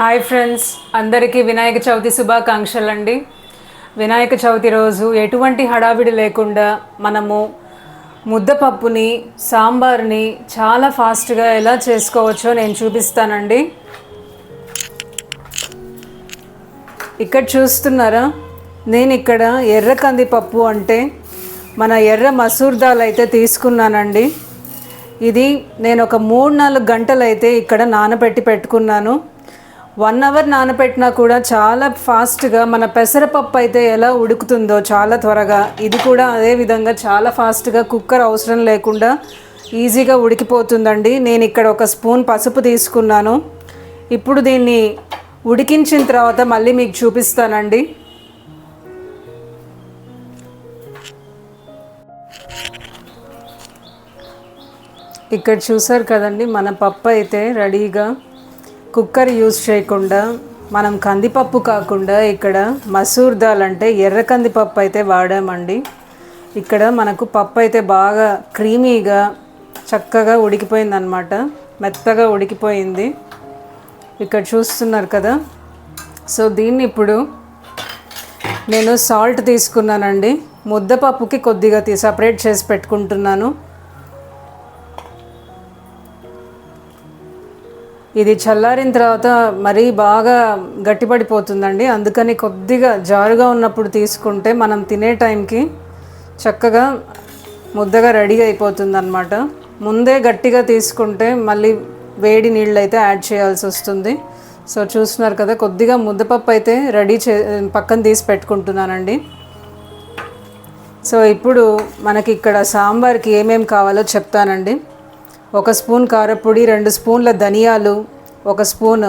Hi friends అందరికీ వినాయక చవితి శుభాకాంక్షలు అండి వినాయక చవితి రోజు ఎటువంటి హడావిడి లేకుండా మనము ముద్దపప్పుని సాంబార్ని చాలా ఫాస్ట్గా ఎలా చేసుకోవచ్చో నేను చూపిస్తానండి. ఇక్కడ చూస్తున్నారా? నేను ఇక్కడ ఎర్ర కందిపప్పు అంటే మన ఎర్ర మసూర్ దాల్ అయితే తీసుకున్నానండి. ఇది నేను ఒక మూడు నాలుగు గంటలు అయితే ఇక్కడ నానబెట్టి పెట్టుకున్నాను. వన్ అవర్ నానబెట్టినా కూడా చాలా ఫాస్ట్గా మన పెసరపప్పు అయితే ఎలా ఉడుకుతుందో చాలా త్వరగా. ఇది కూడా అదే విధంగా చాలా ఫాస్ట్గా కుక్కర్ అవసరం లేకుండా ఈజీగా ఉడికిపోతుందండి. నేను ఇక్కడ ఒక స్పూన్ పసుపు తీసుకున్నాను. ఇప్పుడు దీన్ని ఉడికించిన తర్వాత మళ్ళీ మీకు చూపిస్తానండి. ఇక్కడ చూసారు కదండి మన పప్పు అయితే రెడీగా. కుక్కర్ యూజ్ చేయకుండా మనం కందిపప్పు కాకుండా ఇక్కడ మసూర్ దాల్ అంటే ఎర్ర కందిపప్పు అయితే వాడామండి. ఇక్కడ మనకు పప్పు అయితే బాగా క్రీమీగా చక్కగా ఉడికిపోయింది అనమాట మెత్తగా ఉడికిపోయింది. ఇక్కడ చూస్తున్నారు కదా. సో దీన్ని ఇప్పుడు నేను సాల్ట్ తీసుకున్నానండి. ముద్దపప్పుకి కొద్దిగా తీ సపరేట్ చేసి పెట్టుకుంటున్నాను. ఇది చల్లారిన తర్వాత మరీ బాగా గట్టిపడిపోతుందండి. అందుకని కొద్దిగా జారుగా ఉన్నప్పుడు తీసుకుంటే మనం తినే టైంకి చక్కగా ముద్దగా రెడీ అయిపోతుంది అనమాట ముందే గట్టిగా తీసుకుంటే మళ్ళీ వేడి నీళ్ళు అయితే యాడ్ చేయాల్సి వస్తుంది. సో చూస్తున్నారు కదా కొద్దిగా ముద్దపప్పు అయితే రెడీ చే పక్కన తీసి పెట్టుకుంటున్నానండి. సో ఇప్పుడు మనకి ఇక్కడ సాంబార్కి ఏమేమి కావాలో చెప్తానండి. ఒక స్పూన్ కారపొడి రెండు స్పూన్ల ధనియాలు ఒక స్పూన్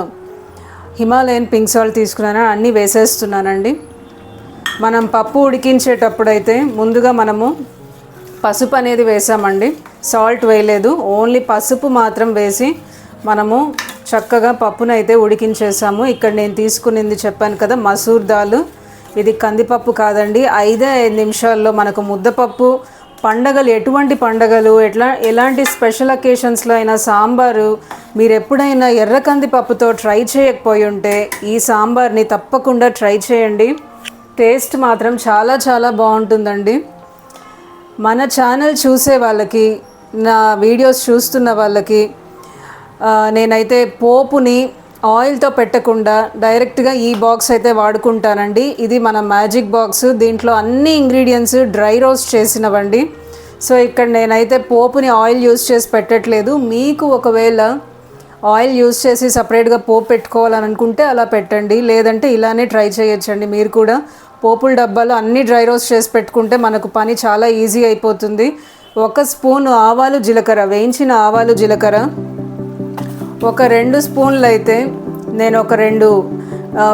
హిమాలయన్ పింక్ సాల్ట్ తీసుకున్నాను అన్నీ వేసేస్తున్నానండి. మనం పప్పు ఉడికించేటప్పుడు అయితే ముందుగా మనము పసుపు అనేది వేసామండి. సాల్ట్ వేయలేదు ఓన్లీ పసుపు మాత్రం వేసి మనము చక్కగా పప్పును అయితే ఉడికించేసాము. ఇక్కడ నేను తీసుకునింది చెప్పాను కదా మసూర్ దాల్. ఇది కందిపప్పు కాదండి ఐదే ఐదు నిమిషాల్లో మనకు ముద్దపప్పు పండగలు ఎటువంటి పండగలు ఎట్లా ఎలాంటి స్పెషల్ అకేషన్స్లో అయినా సాంబారు మీరు ఎప్పుడైనా ఎర్ర కందిపప్పుతో ట్రై చేయకపోయి ఉంటే ఈ సాంబార్ని తప్పకుండా ట్రై చేయండి. టేస్ట్ మాత్రం చాలా చాలా బాగుంటుందండి. మన ఛానల్ చూసే వాళ్ళకి నా వీడియోస్ చూస్తున్న వాళ్ళకి నేనైతే పోపుని ఆయిల్తో పెట్టకుండా డైరెక్ట్గా ఈ బాక్స్ అయితే వాడుకుంటానండి. ఇది మన మ్యాజిక్ బాక్స్. దీంట్లో అన్ని ఇంగ్రీడియంట్స్ డ్రై రోస్ట్ చేసినవండి. సో ఇక్కడ నేనైతే పోపుని ఆయిల్ యూస్ చేసి పెట్టట్లేదు. మీకు ఒకవేళ ఆయిల్ యూస్ చేసి సపరేట్గా పోపు పెట్టుకోవాలని అనుకుంటే అలా పెట్టండి. లేదంటే ఇలానే ట్రై చేయొచ్చండి. మీరు కూడా పోపుల డబ్బాలో అన్ని డ్రై రోస్ట్ చేసి పెట్టుకుంటే మనకు పని చాలా ఈజీ అయిపోతుంది. ఒక స్పూన్ ఆవాలు జీలకర్ర వేయించిన ఆవాలు జీలకర్ర ఒక రెండు స్పూన్లు అయితే నేను ఒక రెండు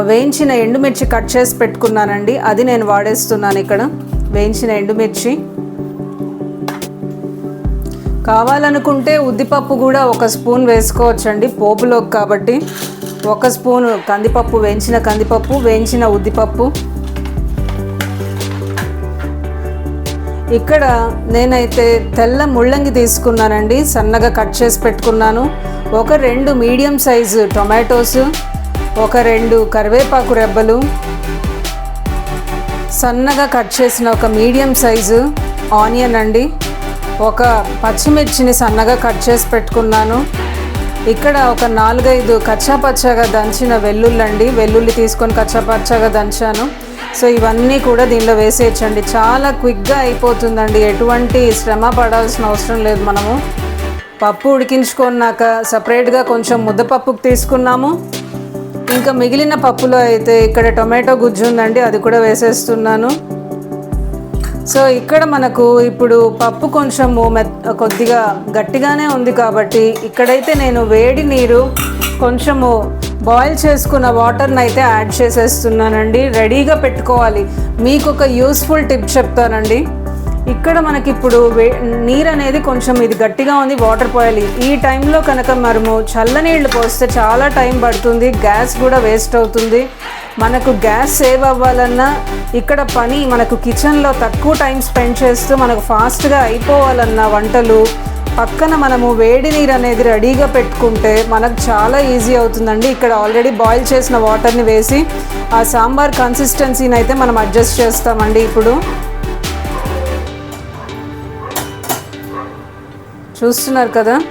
వేయించిన ఎండుమిర్చి కట్ చేసి పెట్టుకున్నానండి. అది నేను వాడేస్తున్నాను ఇక్కడ. వేయించిన ఎండుమిర్చి. కావాలనుకుంటే ఉద్దిపప్పు కూడా ఒక స్పూన్ వేసుకోవచ్చండి పోపులోకి కాబట్టి. ఒక స్పూన్ కందిపప్పు వేయించిన కందిపప్పు వేయించిన ఉద్దిపప్పు. ఇక్కడ నేనైతే తెల్ల ముళ్ళంగి తీసుకున్నానండి. సన్నగా కట్ చేసి పెట్టుకున్నాను. ఒక రెండు మీడియం సైజు టొమాటోస్ ఒక రెండు కరివేపాకు రెబ్బలు సన్నగా కట్ చేసిన ఒక మీడియం సైజు ఆనియన్ అండి. ఒక పచ్చిమిర్చిని సన్నగా కట్ చేసి పెట్టుకున్నాను. ఇక్కడ ఒక నాలుగైదు కచ్చాపచ్చాగా దంచిన వెల్లుల్లి వెల్లుల్లి తీసుకొని కచ్చాపచ్చాగా దంచాను. సో ఇవన్నీ కూడా దీనిలో వేసేయచ్చండి. చాలా క్విక్గా అయిపోతుందండి. ఎటువంటి శ్రమ పడాల్సిన అవసరం లేదు మనము. పప్పు ఉడికించుకున్నాక సపరేట్గా కొంచెం ముద్దపప్పుకు తీసుకున్నాము. ఇంకా మిగిలిన పప్పులో అయితే ఇక్కడ టొమాటో గుజ్జు ఉందండి అది కూడా వేసేస్తున్నాను. సో ఇక్కడ మనకు ఇప్పుడు పప్పు కొంచెము కొద్దిగా గట్టిగానే ఉంది కాబట్టి ఇక్కడైతే నేను వేడి నీరు కొంచెము బాయిల్ చేసుకున్న వాటర్ని అయితే యాడ్ చేసేస్తున్నానండి. రెడీగా పెట్టుకోవాలి. మీకు ఒక యూస్ఫుల్ టిప్ చెప్తానండి. ఇక్కడ మనకి ఇప్పుడు వే నీరు అనేది కొంచెం ఇది గట్టిగా ఉంది వాటర్ పోయాలి. ఈ టైంలో కనుక మనము చల్లనీళ్ళు పోస్తే చాలా టైం పడుతుంది గ్యాస్ కూడా వేస్ట్ అవుతుంది. మనకు గ్యాస్ సేవ్ అవ్వాలన్నా ఇక్కడ పని మనకు కిచెన్లో తక్కువ టైం స్పెండ్ చేస్తూ మనకు ఫాస్ట్గా అయిపోవాలన్నా వంటలు పక్కన మనము వేడి నీరు అనేది రెడీగా పెట్టుకుంటే మనకు చాలా ఈజీ అవుతుందండి. ఇక్కడ ఆల్రెడీ బాయిల్ చేసిన వాటర్ని వేసి ఆ సాంబార్ కన్సిస్టెన్సీని అయితే మనం అడ్జస్ట్ చేస్తామండి ఇప్పుడు. చూస్తున్నారు కదా?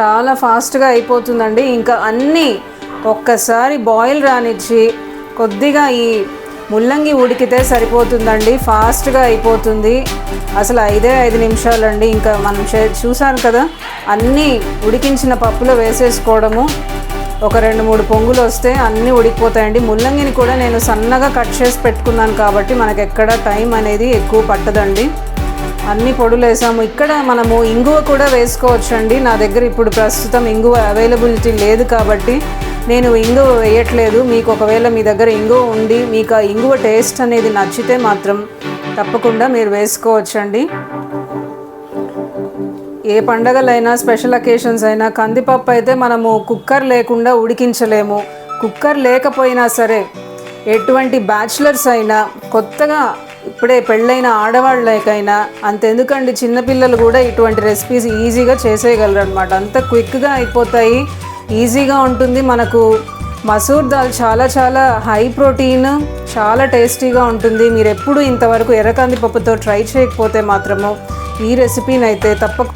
చాలా ఫాస్ట్గా అయిపోతుందండి. ఇంకా అన్నీ ఒక్కసారి బాయిల్ రానిచ్చి కొద్దిగా ఈ ముల్లంగి ఉడికితే సరిపోతుందండి. ఫాస్ట్గా అయిపోతుంది. అసలు ఐదే ఐదు నిమిషాలండి. ఇంకా మనం చే- చూసాను కదా? అన్నీ ఉడికించిన పప్పులో వేసేసుకోవడము. ఒక రెండు మూడు పొంగులు వస్తే అన్నీ ఉడికిపోతాయండి. ముల్లంగిని కూడా నేను సన్నగా కట్ చేసి పెట్టుకున్నాను కాబట్టి మనకు ఎక్కడ టైం అనేది ఎక్కువ పట్టదండి. అన్ని పొడులు వేసాము. ఇక్కడ మనము ఇంగువ కూడా వేసుకోవచ్చండి. నా దగ్గర ఇప్పుడు ప్రస్తుతం ఇంగువ అవైలబిలిటీ లేదు కాబట్టి నేను ఇంగువ వేయట్లేదు. మీకు ఒకవేళ మీ దగ్గర ఇంగువ ఉండి మీకు ఆ ఇంగువ టేస్ట్ అనేది నచ్చితే మాత్రం తప్పకుండా మీరు వేసుకోవచ్చండి. ఏ పండగలైనా స్పెషల్ అకేషన్స్ అయినా కందిపప్పు అయితే మనము కుక్కర్ లేకుండా ఉడికించలేము. కుక్కర్ లేకపోయినా సరే ఎటువంటి బ్యాచిలర్స్ అయినా కొత్తగా ఇప్పుడే పెళ్ళైన ఆడవాళ్ళకైనా అంతెందుకండి చిన్నపిల్లలు కూడా ఇటువంటి రెసిపీస్ ఈజీగా చేసేయగలరు అనమాట అంత క్విక్గా అయిపోతాయి. ఈజీగా ఉంటుంది. మనకు మసూర్ దాల్ చాలా చాలా హై ప్రోటీన్ చాలా టేస్టీగా ఉంటుంది. మీరు ఎప్పుడు ఇంతవరకు ఎర్రకందిపప్పుతో ట్రై చేయకపోతే మాత్రము ఈ రెసిపీని అయితే తప్పక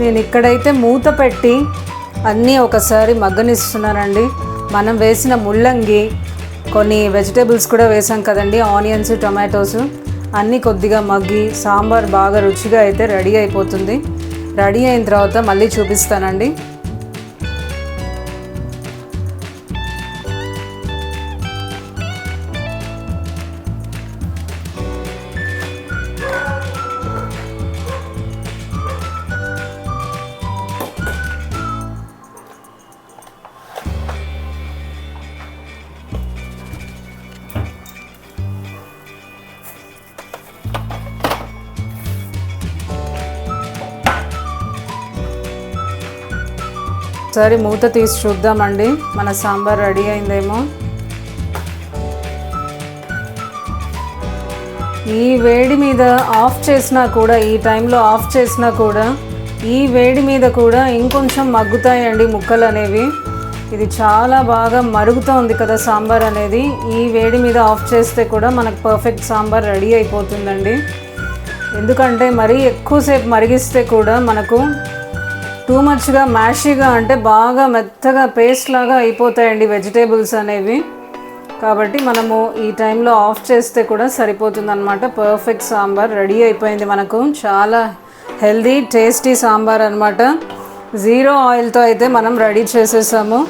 నేను ఇక్కడైతే మూత పెట్టి అన్నీ ఒకసారి మగ్గనిస్తున్నానండి. మనం వేసిన ముల్లంగి కొన్ని వెజిటేబుల్స్ కూడా వేసాం కదండి ఆనియన్స్ టొమాటోస్ అన్నీ కొద్దిగా మగ్గి సాంబార్ బాగా రుచిగా అయితే రెడీ అయిపోతుంది. రెడీ అయిన తర్వాత మళ్ళీ చూపిస్తానండి. ఒకసారి మూత తీసి చూద్దామండి. మన సాంబార్ రెడీ అయిందేమో. ఈ వేడి మీద ఆఫ్ చేసినా కూడా ఈ టైంలో ఆఫ్ చేసినా కూడా ఈ వేడి మీద కూడా ఇంకొంచెం మగ్గుతాయండి ముక్కలు అనేవి. ఇది చాలా బాగా మరుగుతోంది కదా సాంబార్ అనేది. ఈ వేడి మీద ఆఫ్ చేస్తే కూడా మనకు పర్ఫెక్ట్ సాంబార్ రెడీ అయిపోతుందండి. ఎందుకంటే మరీ ఎక్కువసేపు మరిగిస్తే కూడా మనకు టూ మచ్గా మ్యాషీగా అంటే బాగా మెత్తగా పేస్ట్ లాగా అయిపోతాయండి వెజిటేబుల్స్ అనేవి. కాబట్టి మనము ఈ టైంలో ఆఫ్ చేస్తే కూడా సరిపోతుందన్నమాట. పర్ఫెక్ట్ సాంబార్ రెడీ అయిపోయింది మనకు. చాలా హెల్దీ టేస్టీ సాంబార్ అనమాట జీరో ఆయిల్తో అయితే మనం రెడీ చేసేసాము.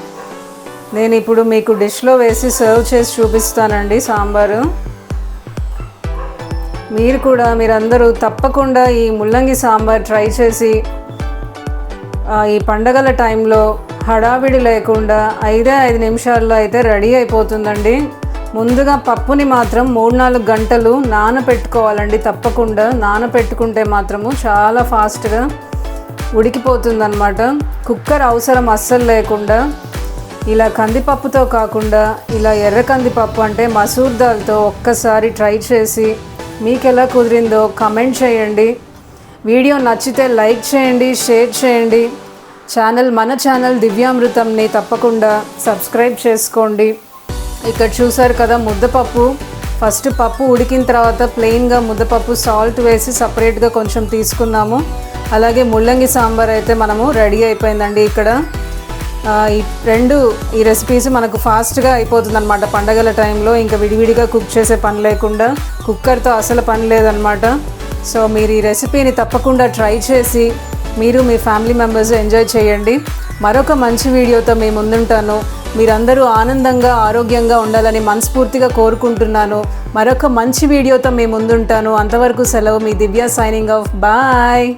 నేను ఇప్పుడు మీకు డిష్లో వేసి సర్వ్ చేసి చూపిస్తానండి సాంబారు. మీరు కూడా మీరందరూ తప్పకుండా ఈ ముల్లంగి సాంబార్ ట్రై చేసి ఈ పండగల టైంలో హడావిడి లేకుండా ఐదే ఐదు నిమిషాల్లో అయితే రెడీ అయిపోతుందండి. ముందుగా పప్పుని మాత్రం మూడు నాలుగు గంటలు నానపెట్టుకోవాలండి తప్పకుండా. నానపెట్టుకుంటే మాత్రము చాలా ఫాస్ట్గా ఉడికిపోతుందన్నమాట. కుక్కర్ అవసరం అస్సలు లేకుండా. ఇలా కందిపప్పుతో కాకుండా ఇలా ఎర్ర కందిపప్పు అంటే మసూర్ దాల్తో ఒక్కసారి ట్రై చేసి మీకు ఎలా కుదిరిందో కమెంట్ చేయండి. వీడియో నచ్చితే లైక్ చేయండి షేర్ చేయండి. ఛానల్ మన ఛానల్ దివ్యామృతంని తప్పకుండా సబ్స్క్రైబ్ చేసుకోండి. ఇక్కడ చూసారు కదా ముద్దపప్పు. ఫస్ట్ పప్పు ఉడికిన తర్వాత ప్లెయిన్గా ముద్దపప్పు సాల్ట్ వేసి సపరేట్గా కొంచెం తీసుకున్నాము. అలాగే ముల్లంగి సాంబార్ అయితే మనము రెడీ అయిపోయిందండి ఇక్కడ. ఈ రెండు ఈ రెసిపీస్ మనకు ఫాస్ట్గా అయిపోతుంది అనమాట పండగల టైంలో ఇంకా విడివిడిగా కుక్ చేసే పని లేకుండా కుక్కర్తో అసలు పని లేదనమాట సో మీరు ఈ రెసిపీని తప్పకుండా ట్రై చేసి మీరు మీ ఫ్యామిలీ మెంబర్స్ ఎంజాయ్ చేయండి. మరొక మంచి వీడియోతో మీ ముందుంటాను. మీరందరూ ఆనందంగా ఆరోగ్యంగా ఉండాలని మనస్ఫూర్తిగా కోరుకుంటున్నాను. మరొక మంచి వీడియోతో మీ ముందుంటాను. అంతవరకు సెలవు మీ దివ్య సైనింగ్ ఆఫ్. బాయ్!